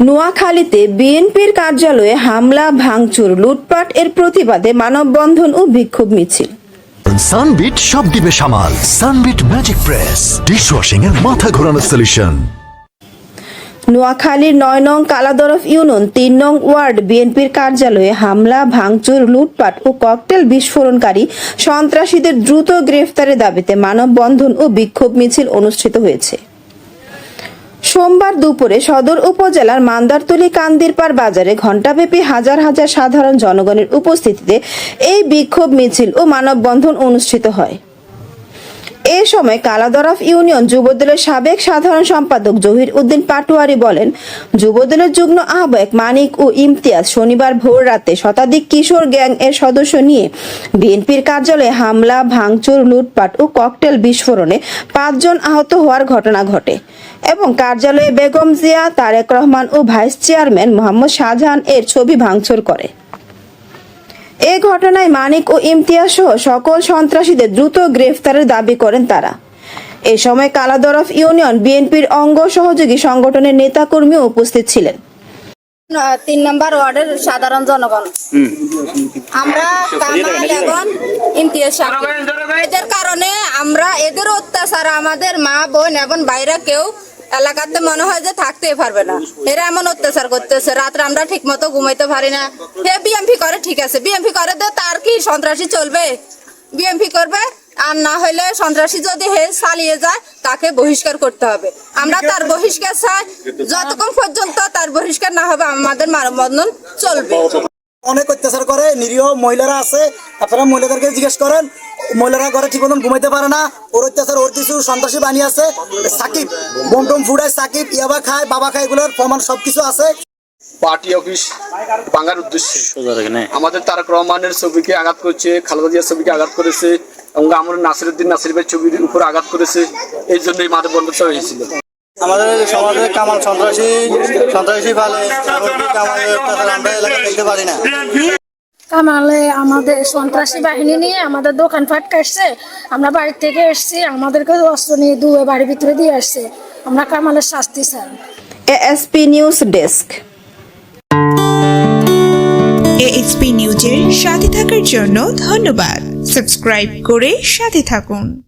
নোয়াখালীতে বিএনপির কার্যালয়ে হামলা ভাঙচুর লুটপাট এর প্রতিবাদে মানববন্ধন ও বিক্ষোভ মিছিল। সানবিট সব দিবে সামাল। Sunbit magic press. ডিশওয়াশিং এর মাথা ঘোরানো সলিউশন নোয়াখালীর নয় নং কালাদরফ ইউনিয়ন তিন নং ওয়ার্ড বিএনপির কার্যালয়ে হামলা ভাঙচুর লুটপাট ও ককটেল বিস্ফোরণকারী সন্ত্রাসীদের দ্রুত গ্রেফতারের দাবিতে মানববন্ধন ও বিক্ষোভ মিছিল অনুষ্ঠিত হয়েছে। সোমবার দুপুরে সদর উপজেলার মান্দারতলি কান্দিরপার বাজারে ঘণ্টাব্যাপী হাজার হাজার সাধারণ জনগণের উপস্থিতিতে এই বিক্ষোভ মিছিল ও মানববন্ধন অনুষ্ঠিত হয়। এ সময় কালাদরফ ইউনিয়ন যুবদলের সাবেক সাধারণ সম্পাদক জহির উদ্দিন পাটোয়ারি বলেন, যুবদলের যুগ্ম আহ্বায়ক মানিক ও ইমতিয়াজ শনিবার ভোর রাতে শতাধিক কিশোর গ্যাং এর সদস্য নিয়ে বিএনপির কার্যালয়ে হামলা, ভাঙচুর, লুটপাট ও ককটেল বিস্ফোরণে পাঁচজন আহত হওয়ার ঘটনা ঘটে এবং কার্যালয়ে বেগম জিয়া, তারেক রহমান ও ভাইস চেয়ারম্যান মোহাম্মদ শাহজাহান এর ছবি ভাঙচুর করে। এ ঘটনায় মানিক ও ইমতিয়াজ সহ সকল সন্ত্রাসীদের দ্রুত গ্রেফতারের দাবি করেন তারা। এ সময় কালাদরফ ইউনিয়ন বিএনপির অঙ্গ সহযোগী সংগঠনের নেতাকর্মীও উপস্থিত ছিলেন। তিন নম্বর ওয়ার্ডের সাধারণ জনগণ। আমরা ইমতিয়াজ এদের কারণে আমরা এদের অত্যাচার আমাদের মা বোন এবং বাইরে কেউ এলাকাতে মনে হয় যে থাকতেই পারবে না। এরা এমন অত্যাচার করতেছে, রাত্রে আমরা ঠিক মতো ঘুমাইতে পারি না। হে বিএমপি করে, ঠিক আছে। বিএমপি করে দে তার কি সন্ত্রাসী চলবে? বিএমপি করবে, আর না হলে সন্ত্রাসী যদি হে চালিয়ে যায়, তাকে বহিষ্কার করতে হবে। আমরা তার বহিষ্কার চাই, যতক্ষণ পর্যন্ত তার বহিষ্কার না হবে, আমাদের মানববন্ধন চলবে। অনেক অত্যাচার করে, নিরীহ মহিলারা আছে। আপনারা মহিলাদেরকে জিজ্ঞেস করেন মহিলারা ঘরে ঠিক মতন ঘুমাইতে পারে না। ওর অত্যাচার ওর কিছু সন্ত্রাসী বানিয়ে আছে। সাকিব বোম টোম ফুটায় সাকিব ইয়াবা খায় বাবা খায় এগুলোর প্রমাণ সবকিছু আছে। পার্টি অফিস ভাঙার উদ্দেশ্যে। আমাদের তারক রহমানের ছবিকে আঘাত করছে খালেদা জিয়ার ছবিকে আঘাত করেছে এবং আমার নাসিরুদ্দিন নাসির ভাই ছবির উপর আঘাত করেছে এই জন্যই মাঠে বন্ধুত্ব হয়েছিল। আমাদের সমাজে কামাল সন্ত্রাসী সন্ত্রাসী ফালে এমনকি আমরা এলাকা দেখতে পারি না। কামালে আমাদের সন্ত্রাসী বাহিনী নিয়ে আমাদের দোকান ফাট কাটছে আমরা বাড়ি থেকে এসছি আমাদেরকে অস্ত্র নিয়ে দুয়ে বাড়ির ভিতরে দিয়ে আসছে। আমরা কামালের শাস্তি চাই। ASP news desk. এএসপি নিউজের সাথে থাকার জন্য ধন্যবাদ। সাবস্ক্রাইব করে সাথে থাকুন।